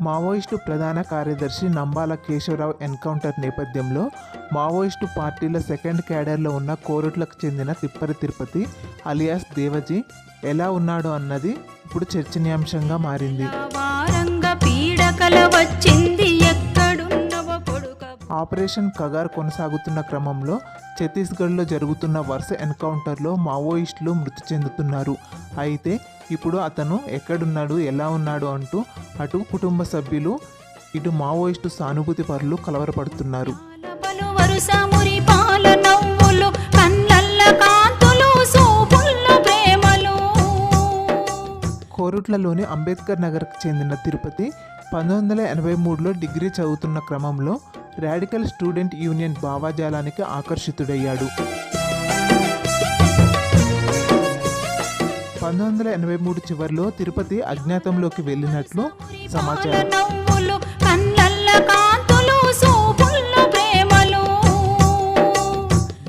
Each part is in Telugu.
మావోయిస్టు ప్రధాన కార్యదర్శి నంబాల కేశవరావు ఎన్కౌంటర్ నేపథ్యంలో మావోయిస్టు పార్టీల సెకండ్ క్యాడర్లో ఉన్న కోరుట్లకు చెందిన తిప్పరి తిరుపతి అలియాస్ దేవజీ ఎలా ఉన్నాడు అన్నది ఇప్పుడు చర్చనీయాంశంగా మారింది. వచ్చింది. ఆపరేషన్ కగార్ కొనసాగుతున్న క్రమంలో ఛత్తీస్గఢ్లో జరుగుతున్న వరుస ఎన్కౌంటర్లో మావోయిస్టులు మృతి చెందుతున్నారు. అయితే ఇప్పుడు అతను ఎక్కడున్నాడు ఎలా ఉన్నాడు అంటూ అటు కుటుంబ సభ్యులు ఇటు మావోయిస్టు సానుభూతి పరులు కలవరపడుతున్నారు. కోరుట్లలోని అంబేద్కర్ నగర్కి చెందిన తిరుపతి పంతొమ్మిది వందల ఎనభై మూడులో డిగ్రీ చదువుతున్న క్రమంలో రాడికల్ స్టూడెంట్ యూనియన్ భావాజాలానికి ఆకర్షితుడయ్యాడు. పంతొమ్మిది వందల ఎనభై మూడు చివరిలో తిరుపతి అజ్ఞాతంలోకి వెళ్ళినట్లు సమాచారం.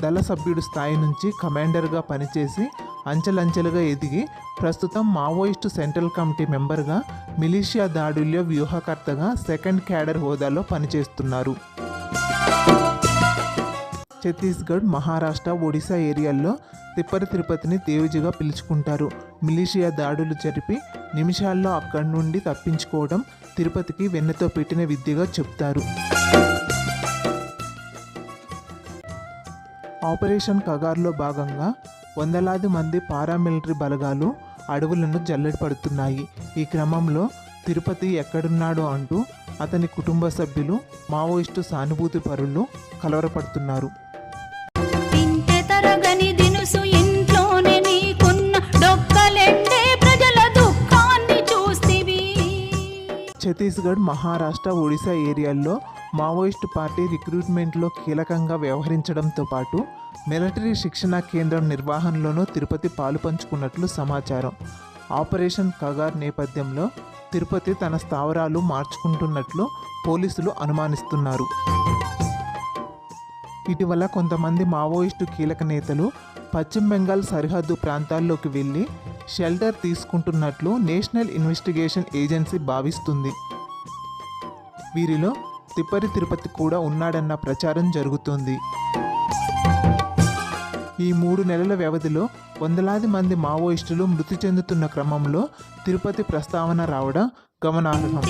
దళ సభ్యుడు స్థాయి నుంచి కమాండర్గా పనిచేసి అంచెలంచెలుగా ఎదిగి ప్రస్తుతం మావోయిస్టు సెంట్రల్ కమిటీ మెంబర్గా మిలీషియా దాడుల్లో వ్యూహకర్తగా సెకండ్ క్యాడర్ హోదాలో పనిచేస్తున్నారు. ఛత్తీస్గఢ్ మహారాష్ట్ర ఒడిశా ఏరియాల్లో తిప్పరి తిరుపతిని దేవుజిగా పిలుచుకుంటారు. మిలీషియా దాడులు జరిపి నిమిషాల్లో అక్కడి నుండి తప్పించుకోవడం తిరుపతికి వెన్నెతో పెట్టిన విద్యగా చెప్తారు. ఆపరేషన్ కగార్లో భాగంగా వందలాది మంది పారామిలిటరీ బలగాలు అడవులను జల్లెడ పడుతున్నాయి ఈ క్రమంలో తిరుపతి ఎక్కడున్నాడో అంటూ అతని కుటుంబ సభ్యులు మావోయిస్టు సానుభూతి పరులు కలవరపడుతున్నారు. ఛత్తీస్గఢ్ మహారాష్ట్ర ఒడిశా ఏరియాల్లో మావోయిస్ట్ పార్టీ రిక్రూట్మెంట్లో కీలకంగా వ్యవహరించడంతో పాటు మిలిటరీ శిక్షణ కేంద్రం నిర్వహణలోనూ తిరుపతి పాలు పంచుకున్నట్లు సమాచారం. ఆపరేషన్ కగార్ నేపథ్యంలో తిరుపతి తన స్థావరాలు మార్చుకుంటున్నట్లు పోలీసులు అనుమానిస్తున్నారు. ఇటీవల కొంతమంది మావోయిస్టు కీలక నేతలు పశ్చిమ బెంగాల్ సరిహద్దు ప్రాంతాల్లోకి వెళ్ళి షెల్టర్ తీసుకుంటున్నట్లు నేషనల్ ఇన్వెస్టిగేషన్ ఏజెన్సీ భావిస్తుంది. వీరిలో తిప్పరి తిరుపతి కూడా ఉన్నాడన్న ప్రచారం జరుగుతోంది. ఈ మూడు నెలల వ్యవధిలో వందలాది మంది మావోయిస్టులు మృతి చెందుతున్న క్రమంలో తిరుపతి ప్రస్తావన రావడం గమనార్హం.